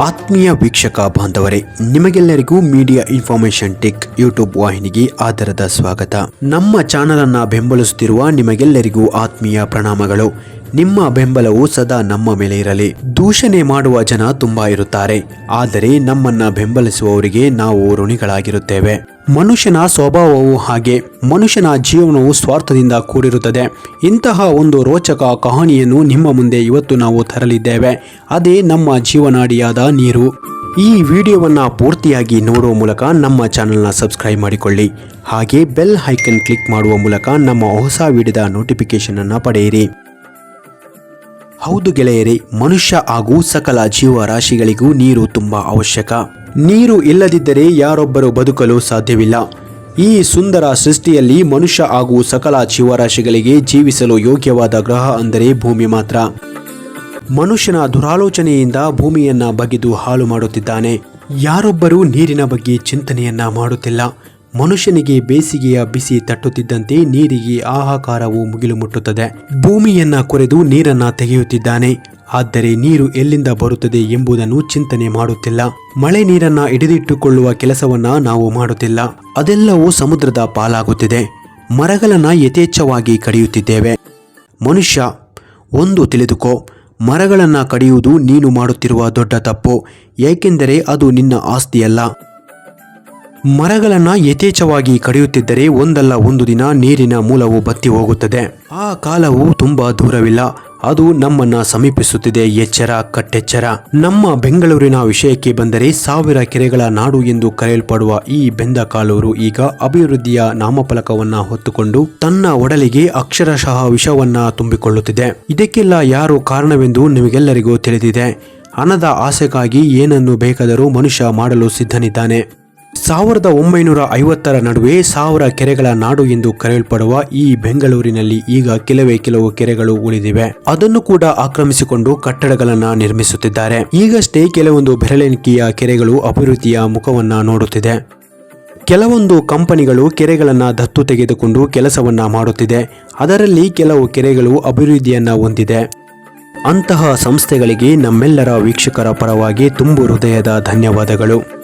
ಆತ್ಮೀಯ ವೀಕ್ಷಕ ಬಾಂಧವರೇ, ನಿಮಗೆಲ್ಲರಿಗೂ ಮೀಡಿಯಾ ಇನ್ಫಾರ್ಮೇಶನ್ ಟೆಕ್ ಯೂಟ್ಯೂಬ್ ವಾಹಿನಿಗೆ ಆಧಾರದ ಸ್ವಾಗತ. ನಮ್ಮ ಚಾನಲ್ ಅನ್ನ ಬೆಂಬಲಿಸುತ್ತಿರುವ ನಿಮಗೆಲ್ಲರಿಗೂ ಆತ್ಮೀಯ ಪ್ರಣಾಮಗಳು. ನಿಮ್ಮ ಬೆಂಬಲವು ಸದಾ ನಮ್ಮ ಮೇಲೆ ಇರಲಿ. ದೂಷಣೆ ಮಾಡುವ ಜನ ತುಂಬಾ ಇರುತ್ತಾರೆ. ಆದರೆ ನಮ್ಮನ್ನ ಬೆಂಬಲಿಸುವವರಿಗೆ ನಾವು ಋಣಿಗಳಾಗಿರುತ್ತೇವೆ. ಮನುಷ್ಯನ ಸ್ವಭಾವವು ಹಾಗೆ. ಮನುಷ್ಯನ ಜೀವನವು ಸ್ವಾರ್ಥದಿಂದ ಕೂಡಿರುತ್ತದೆ. ಇಂತಹ ಒಂದು ರೋಚಕ ಕಹಾನಿಯನ್ನು ನಿಮ್ಮ ಮುಂದೆ ಇವತ್ತು ನಾವು ತರಲಿದ್ದೇವೆ. ಅದೇ ನಮ್ಮ ಜೀವನಾಡಿಯಾದ ನೀರು. ಈ ವಿಡಿಯೋವನ್ನು ಪೂರ್ತಿಯಾಗಿ ನೋಡುವ ಮೂಲಕ ನಮ್ಮ ಚಾನಲ್ನ ಸಬ್ಸ್ಕ್ರೈಬ್ ಮಾಡಿಕೊಳ್ಳಿ. ಹಾಗೆ ಬೆಲ್ ಹೈಕನ್ ಕ್ಲಿಕ್ ಮಾಡುವ ಮೂಲಕ ನಮ್ಮ ಹೊಸ ವಿಡಿಯೋದ ನೋಟಿಫಿಕೇಶನ್ ಅನ್ನು ಪಡೆಯಿರಿ. ಹೌದು ಗೆಳೆಯರೇ, ಮನುಷ್ಯ ಹಾಗೂ ಸಕಲ ಜೀವರಾಶಿಗಳಿಗೂ ನೀರು ತುಂಬಾ ಅವಶ್ಯಕ. ನೀರು ಇಲ್ಲದಿದ್ದರೆ ಯಾರೊಬ್ಬರು ಬದುಕಲು ಸಾಧ್ಯವಿಲ್ಲ. ಈ ಸುಂದರ ಸೃಷ್ಟಿಯಲ್ಲಿ ಮನುಷ್ಯ ಹಾಗೂ ಸಕಲ ಜೀವರಾಶಿಗಳಿಗೆ ಜೀವಿಸಲು ಯೋಗ್ಯವಾದ ಗ್ರಹ ಅಂದರೆ ಭೂಮಿ ಮಾತ್ರ. ಮನುಷ್ಯನ ದುರಾಲೋಚನೆಯಿಂದ ಭೂಮಿಯನ್ನ ಬಗೆದು ಹಾಳು ಮಾಡುತ್ತಿದ್ದಾನೆ. ಯಾರೊಬ್ಬರೂ ನೀರಿನ ಬಗ್ಗೆ ಚಿಂತನೆಯನ್ನ ಮಾಡುತ್ತಿಲ್ಲ. ಮನುಷ್ಯನಿಗೆ ಬೇಸಿಗೆಯ ಬಿಸಿ ತಟ್ಟುತ್ತಿದ್ದಂತೆ ನೀರಿಗೆ ಆಹಾಕಾರವು ಮುಗಿಲು ಮುಟ್ಟುತ್ತದೆ ಭೂಮಿಯನ್ನ ಕೊರೆದು ನೀರನ್ನ ತೆಗೆಯುತ್ತಿದ್ದಾನೆ. ಆದರೆ ನೀರು ಎಲ್ಲಿಂದ ಬರುತ್ತದೆ ಎಂಬುದನ್ನು ಚಿಂತನೆ ಮಾಡುತ್ತಿಲ್ಲ. ಮಳೆ ನೀರನ್ನ ಹಿಡಿದಿಟ್ಟುಕೊಳ್ಳುವ ಕೆಲಸವನ್ನ ನಾವು ಮಾಡುತ್ತಿಲ್ಲ. ಅದೆಲ್ಲವೂ ಸಮುದ್ರದ ಪಾಲಾಗುತ್ತಿದೆ. ಮರಗಳನ್ನ ಯಥೇಚ್ಛವಾಗಿ ಕಡಿಯುತ್ತಿದ್ದೇವೆ. ಮನುಷ್ಯ, ಒಂದು ತಿಳಿದುಕೋ, ಮರಗಳನ್ನು ಕಡಿಯುವುದು ನೀನು ಮಾಡುತ್ತಿರುವ ದೊಡ್ಡ ತಪ್ಪು. ಏಕೆಂದರೆ ಅದು ನಿನ್ನ ಆಸ್ತಿಯಲ್ಲ. ಮರಗಳನ್ನು ಯಥೇಚ್ಛವಾಗಿ ಕಡಿಯುತ್ತಿದ್ದರೆ ಒಂದಲ್ಲ ಒಂದು ದಿನ ನೀರಿನ ಮೂಲವು ಬತ್ತಿ ಹೋಗುತ್ತದೆ. ಆ ಕಾಲವು ತುಂಬಾ ದೂರವಿಲ್ಲ. ಅದು ನಮ್ಮನ್ನ ಸಮೀಪಿಸುತ್ತಿದೆ. ಎಚ್ಚರ, ಕಟ್ಟೆಚ್ಚರ. ನಮ್ಮ ಬೆಂಗಳೂರಿನ ವಿಷಯಕ್ಕೆ ಬಂದರೆ ಸಾವಿರ ಕೆರೆಗಳ ನಾಡು ಎಂದು ಕರೆಯಲ್ಪಡುವ ಈ ಬೆಂದಕಾಲೂರು ಈಗ ಅಭಿವೃದ್ಧಿಯ ನಾಮಫಲಕವನ್ನ ಹೊತ್ತುಕೊಂಡು ತನ್ನ ಒಡಲಿಗೆ ಅಕ್ಷರಶಃ ವಿಷವನ್ನ ತುಂಬಿಕೊಳ್ಳುತ್ತಿದೆ. ಇದಕ್ಕೆಲ್ಲ ಯಾರು ಕಾರಣವೆಂದು ನಿಮಗೆಲ್ಲರಿಗೂ ತಿಳಿದಿದೆ. ಹಣದ ಆಸೆಗಾಗಿ ಏನನ್ನು ಬೇಕಾದರೂ ಮನುಷ್ಯ ಮಾಡಲು ಸಿದ್ಧನಿದ್ದಾನೆ. ಸಾವಿರದ ಒಂಬೈನೂರ ಐವತ್ತರ ನಡುವೆ ಸಾವಿರ ಕೆರೆಗಳ ನಾಡು ಎಂದು ಕರೆಯಲ್ಪಡುವ ಈ ಬೆಂಗಳೂರಿನಲ್ಲಿ ಈಗ ಕೆಲವೇ ಕೆಲವು ಕೆರೆಗಳು ಉಳಿದಿವೆ. ಅದನ್ನು ಕೂಡ ಆಕ್ರಮಿಸಿಕೊಂಡು ಕಟ್ಟಡಗಳನ್ನ ನಿರ್ಮಿಸುತ್ತಿದ್ದಾರೆ. ಈಗಷ್ಟೇ ಕೆಲವೊಂದು ಬೆರಳೆಣಿಕೆಯ ಕೆರೆಗಳು ಅಭಿವೃದ್ಧಿಯ ಮುಖವನ್ನ ನೋಡುತ್ತಿದೆ. ಕೆಲವೊಂದು ಕಂಪನಿಗಳು ಕೆರೆಗಳನ್ನು ದತ್ತು ತೆಗೆದುಕೊಂಡು ಕೆಲಸವನ್ನ ಮಾಡುತ್ತಿದೆ. ಅದರಲ್ಲಿ ಕೆಲವು ಕೆರೆಗಳು ಅಭಿವೃದ್ಧಿಯನ್ನ ಹೊಂದಿದೆ. ಅಂತಹ ಸಂಸ್ಥೆಗಳಿಗೆ ನಮ್ಮೆಲ್ಲರ ವೀಕ್ಷಕರ ಪರವಾಗಿ ತುಂಬು ಹೃದಯದ ಧನ್ಯವಾದಗಳು.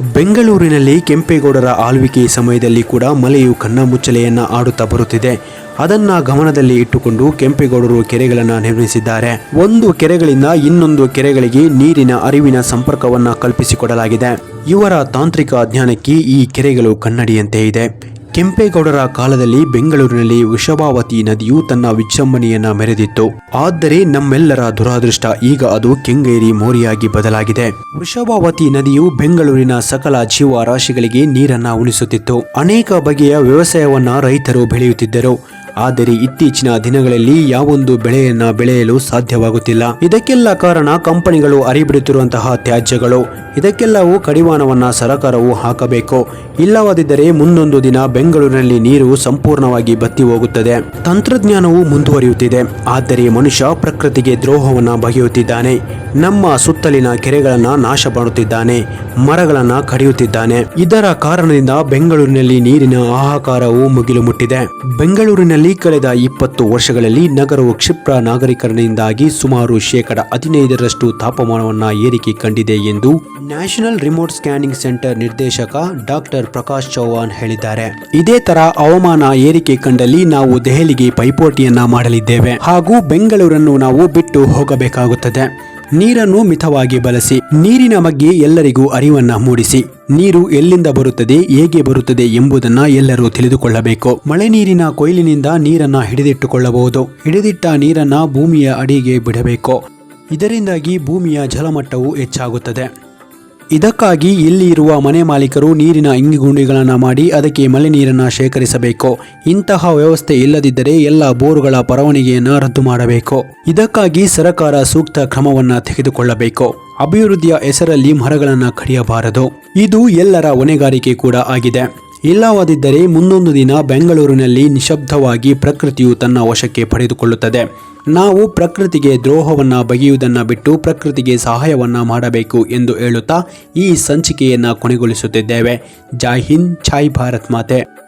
ಬೆಂಗಳೂರಿನಲ್ಲಿ ಕೆಂಪೇಗೌಡರ ಆಳ್ವಿಕೆ ಸಮಯದಲ್ಲಿ ಕೂಡ ಮಳೆಯು ಕಣ್ಣಮುಚ್ಚಲೆಯನ್ನು ಆಡುತ್ತಾ ಬರುತ್ತಿದೆ. ಅದನ್ನ ಗಮನದಲ್ಲಿ ಇಟ್ಟುಕೊಂಡು ಕೆಂಪೇಗೌಡರು ಕೆರೆಗಳನ್ನು ನಿರ್ಮಿಸಿದ್ದಾರೆ. ಒಂದು ಕೆರೆಗಳಿಂದ ಇನ್ನೊಂದು ಕೆರೆಗಳಿಗೆ ನೀರಿನ ಅರಿವಿನ ಸಂಪರ್ಕವನ್ನು ಕಲ್ಪಿಸಿಕೊಡಲಾಗಿದೆ. ಇವರ ತಾಂತ್ರಿಕ ಜ್ಞಾನಕ್ಕೆ ಈ ಕೆರೆಗಳು ಕನ್ನಡಿಯಂತೆ ಇದೆ. ಕೆಂಪೇಗೌಡರ ಕಾಲದಲ್ಲಿ ಬೆಂಗಳೂರಿನಲ್ಲಿ ವಿಷಭಾವತಿ ನದಿಯು ತನ್ನ ವಿಜೃಂಭಣೆಯನ್ನ ಮೆರೆದಿತ್ತು. ಆದರೆ ನಮ್ಮೆಲ್ಲರ ದುರಾದೃಷ್ಟ ಈಗ ಅದು ಕೆಂಗೇರಿ ಮೋರಿಯಾಗಿ ಬದಲಾಗಿದೆ. ವೃಷಭಾವತಿ ನದಿಯು ಬೆಂಗಳೂರಿನ ಸಕಲ ಜೀವ ರಾಶಿಗಳಿಗೆ ನೀರನ್ನ ಉಣಿಸುತ್ತಿತ್ತು. ಅನೇಕ ಬಗೆಯ ವ್ಯವಸಾಯವನ್ನ ರೈತರು ಬೆಳೆಯುತ್ತಿದ್ದರು. ಆದರೆ ಇತ್ತೀಚಿನ ದಿನಗಳಲ್ಲಿ ಯಾವೊಂದು ಬೆಳೆಯನ್ನ ಬೆಳೆಯಲು ಸಾಧ್ಯವಾಗುತ್ತಿಲ್ಲ. ಇದಕ್ಕೆಲ್ಲ ಕಾರಣ ಕಂಪನಿಗಳು ಅರಿಬಿಡುತ್ತಿರುವಂತಹ ತ್ಯಾಜ್ಯಗಳು. ಇದಕ್ಕೆಲ್ಲವೂ ಕಡಿವಾಣವನ್ನ ಸರಕಾರವು ಹಾಕಬೇಕು. ಇಲ್ಲವಾದಿದ್ದರೆ ಮುಂದೊಂದು ದಿನ ಬೆಂಗಳೂರಿನಲ್ಲಿ ನೀರು ಸಂಪೂರ್ಣವಾಗಿ ಬತ್ತಿ ಹೋಗುತ್ತದೆ. ತಂತ್ರಜ್ಞಾನವು ಮುಂದುವರಿಯುತ್ತಿದೆ. ಆದರೆ ಮನುಷ್ಯ ಪ್ರಕೃತಿಗೆ ದ್ರೋಹವನ್ನ ಬಗೆಯುತ್ತಿದ್ದಾನೆ. ನಮ್ಮ ಸುತ್ತಲಿನ ಕೆರೆಗಳನ್ನ ನಾಶ ಮಾಡುತ್ತಿದ್ದಾನೆ. ಮರಗಳನ್ನ ಕಡಿಯುತ್ತಿದ್ದಾನೆ. ಇದರ ಕಾರಣದಿಂದ ಬೆಂಗಳೂರಿನಲ್ಲಿ ನೀರಿನ ಆಹಾಕಾರವು ಮುಗಿಲು ಮುಟ್ಟಿದೆ. ಬೆಂಗಳೂರಿನಲ್ಲಿ ಕಳೆದ ಇಪ್ಪತ್ತು ವರ್ಷಗಳಲ್ಲಿ ನಗರವು ಕ್ಷಿಪ್ರ ನಾಗರೀಕರಣದಿಂದಾಗಿ ಸುಮಾರು ಶೇಕಡ ಹದಿನೈದರಷ್ಟು ತಾಪಮಾನವನ್ನ ಏರಿಕೆ ಕಂಡಿದೆ ಎಂದು ನ್ಯಾಷನಲ್ ರಿಮೋಟ್ ಸ್ಕ್ಯಾನಿಂಗ್ ಸೆಂಟರ್ ನಿರ್ದೇಶಕ ಡಾಕ್ಟರ್ ಪ್ರಕಾಶ್ ಚೌಹಾಣ್ ಹೇಳಿದ್ದಾರೆ. ಇದೇ ತರ ಹವಾಮಾನ ಏರಿಕೆ ಕಂಡಲ್ಲಿ ನಾವು ದೆಹಲಿಗೆ ಪೈಪೋಟಿಯನ್ನ ಮಾಡಲಿದ್ದೇವೆ. ಹಾಗೂ ಬೆಂಗಳೂರನ್ನು ನಾವು ಬಿಟ್ಟು ಹೋಗಬೇಕಾಗುತ್ತದೆ. ನೀರನ್ನು ಮಿತವಾಗಿ ಬಳಸಿ, ನೀರಿನ ಬಗ್ಗೆ ಎಲ್ಲರಿಗೂ ಅರಿವನ್ನ ಮೂಡಿಸಿ. ನೀರು ಎಲ್ಲಿಂದ ಬರುತ್ತದೆ, ಹೇಗೆ ಬರುತ್ತದೆ ಎಂಬುದನ್ನ ಎಲ್ಲರೂ ತಿಳಿದುಕೊಳ್ಳಬೇಕು. ಮಳೆ ನೀರಿನ ಕೊಯ್ಲಿನಿಂದ ನೀರನ್ನ ಹಿಡಿದಿಟ್ಟುಕೊಳ್ಳಬಹುದು. ಹಿಡಿದಿಟ್ಟ ನೀರನ್ನ ಭೂಮಿಯ ಅಡಿಗೆ ಬಿಡಬೇಕು. ಇದರಿಂದಾಗಿ ಭೂಮಿಯ ಜಲಮಟ್ಟವು ಹೆಚ್ಚಾಗುತ್ತದೆ. ಇದಕ್ಕಾಗಿ ಇಲ್ಲಿ ಇರುವ ಮನೆ ಮಾಲೀಕರು ನೀರಿನ ಇಂಗಿಗುಂಡಿಗಳನ್ನು ಮಾಡಿ ಅದಕ್ಕೆ ಮಳೆ ನೀರನ್ನು ಶೇಖರಿಸಬೇಕು. ಇಂತಹ ವ್ಯವಸ್ಥೆ ಇಲ್ಲದಿದ್ದರೆ ಎಲ್ಲ ಬೋರುಗಳ ಪರವಾನಿಗೆಯನ್ನು ರದ್ದು ಮಾಡಬೇಕು. ಇದಕ್ಕಾಗಿ ಸರ್ಕಾರ ಸೂಕ್ತ ಕ್ರಮವನ್ನು ತೆಗೆದುಕೊಳ್ಳಬೇಕು. ಅಭಿವೃದ್ಧಿಯ ಹೆಸರಲ್ಲಿ ಮರಗಳನ್ನು ಕಡಿಯಬಾರದು. ಇದು ಎಲ್ಲರ ಹೊಣೆಗಾರಿಕೆ ಕೂಡ ಆಗಿದೆ. ಇಲ್ಲವಾದಿದ್ದರೆ ಮುಂದೊಂದು ದಿನ ಬೆಂಗಳೂರಿನಲ್ಲಿ ನಿಶಬ್ದವಾಗಿ ಪ್ರಕೃತಿಯು ತನ್ನ ವಶಕ್ಕೆ ಪಡೆದುಕೊಳ್ಳುತ್ತದೆ. ನಾವು ಪ್ರಕೃತಿಗೆ ದ್ರೋಹವನ್ನ ಬಗೆಯುವುದನ್ನು ಬಿಟ್ಟು ಪ್ರಕೃತಿಗೆ ಸಹಾಯವನ್ನ ಮಾಡಬೇಕು ಎಂದು ಹೇಳುತ್ತಾ ಈ ಸಂಚಿಕೆಯನ್ನ ಕೊನೆಗೊಳಿಸುತ್ತಿದ್ದೇವೆ. ಜೈ ಹಿಂದ್, ಜೈ ಭಾರತ್ ಮಾತೆ.